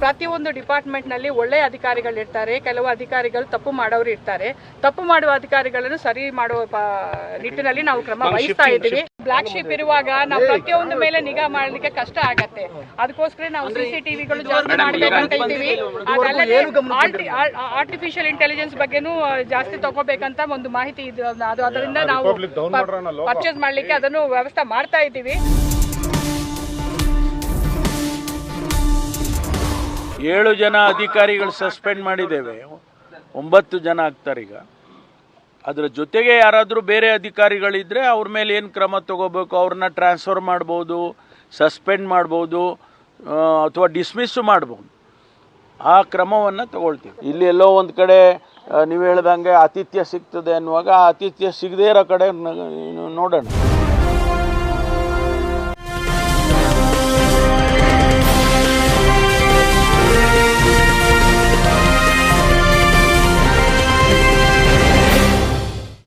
ಪ್ರತಿಯೊಂದು ಡಿಪಾರ್ಟ್ಮೆಂಟ್ನಲ್ಲಿ ಒಳ್ಳೆಯ ಅಧಿಕಾರಿಗಳು ಇರ್ತಾರೆ ಕೆಲವು ಅಧಿಕಾರಿಗಳು ತಪ್ಪು ಮಾಡೋರು ಇರ್ತಾರೆ. ತಪ್ಪು ಮಾಡುವ ಅಧಿಕಾರಿಗಳನ್ನು ಸರಿ ಮಾಡುವ ನಿಟ್ಟಿನಲ್ಲಿ ನಾವು ಕ್ರಮ ವಹಿಸ್ತಾ ಇದ್ದೀವಿ. ಬ್ಲಾಕ್ ಶೀಪ್ ಇರುವಾಗ ನಾವು ಪ್ರತಿಯೊಂದು ಮೇಲೆ ನಿಗಾ ಮಾಡಲಿಕ್ಕೆ ಕಷ್ಟ ಆಗತ್ತೆ. ಅದಕ್ಕೋಸ್ಕರ ನಾವು ಸಿಸಿಟಿವಿಗಳು ಜಾಸ್ತಿ ಮಾಡ್ಬೇಕಂತ ಇದ್ದೀವಿ. ಅದಲ್ಲದೆ ಆರ್ಟಿಫಿಷಿಯಲ್ ಇಂಟೆಲಿಜೆನ್ಸ್ ಬಗ್ಗೆನೂ ಜಾಸ್ತಿ ತಗೋಬೇಕಂತ ಒಂದು ಮಾಹಿತಿ ಇದೆ ಅದು ಅದರಿಂದ ನಾವು ಪರ್ಚೇಸ್ ಮಾಡ್ಲಿಕ್ಕೆ ಅದನ್ನು ವ್ಯವಸ್ಥೆ ಮಾಡ್ತಾ ಇದ್ದೀವಿ. ಏಳು ಜನ ಅಧಿಕಾರಿಗಳು ಸಸ್ಪೆಂಡ್ ಮಾಡಿದ್ದೇವೆ. ಒಂಬತ್ತು ಜನ ಆಗ್ತಾರೆ ಈಗ. ಅದರ ಜೊತೆಗೆ ಯಾರಾದರೂ ಬೇರೆ ಅಧಿಕಾರಿಗಳಿದ್ದರೆ ಅವ್ರ ಮೇಲೆ ಏನು ಕ್ರಮ ತಗೋಬೇಕು? ಅವ್ರನ್ನ ಟ್ರಾನ್ಸ್ಫರ್ ಮಾಡ್ಬೋದು, ಸಸ್ಪೆಂಡ್ ಮಾಡ್ಬೋದು ಅಥವಾ ಡಿಸ್ಮಿಸ್ಸು ಮಾಡ್ಬೋದು. ಆ ಕ್ರಮವನ್ನು ತಗೊಳ್ತೀವಿ. ಇಲ್ಲಿ ಎಲ್ಲೋ ಒಂದು ಕಡೆ ನೀವು ಹೇಳ್ದಂಗೆ ಆತಿಥ್ಯ ಸಿಗ್ತದೆ ಅನ್ನುವಾಗ ಆತಿಥ್ಯ ಸಿಗದೇ ಇರೋ ಕಡೆ ನೋಡೋಣ.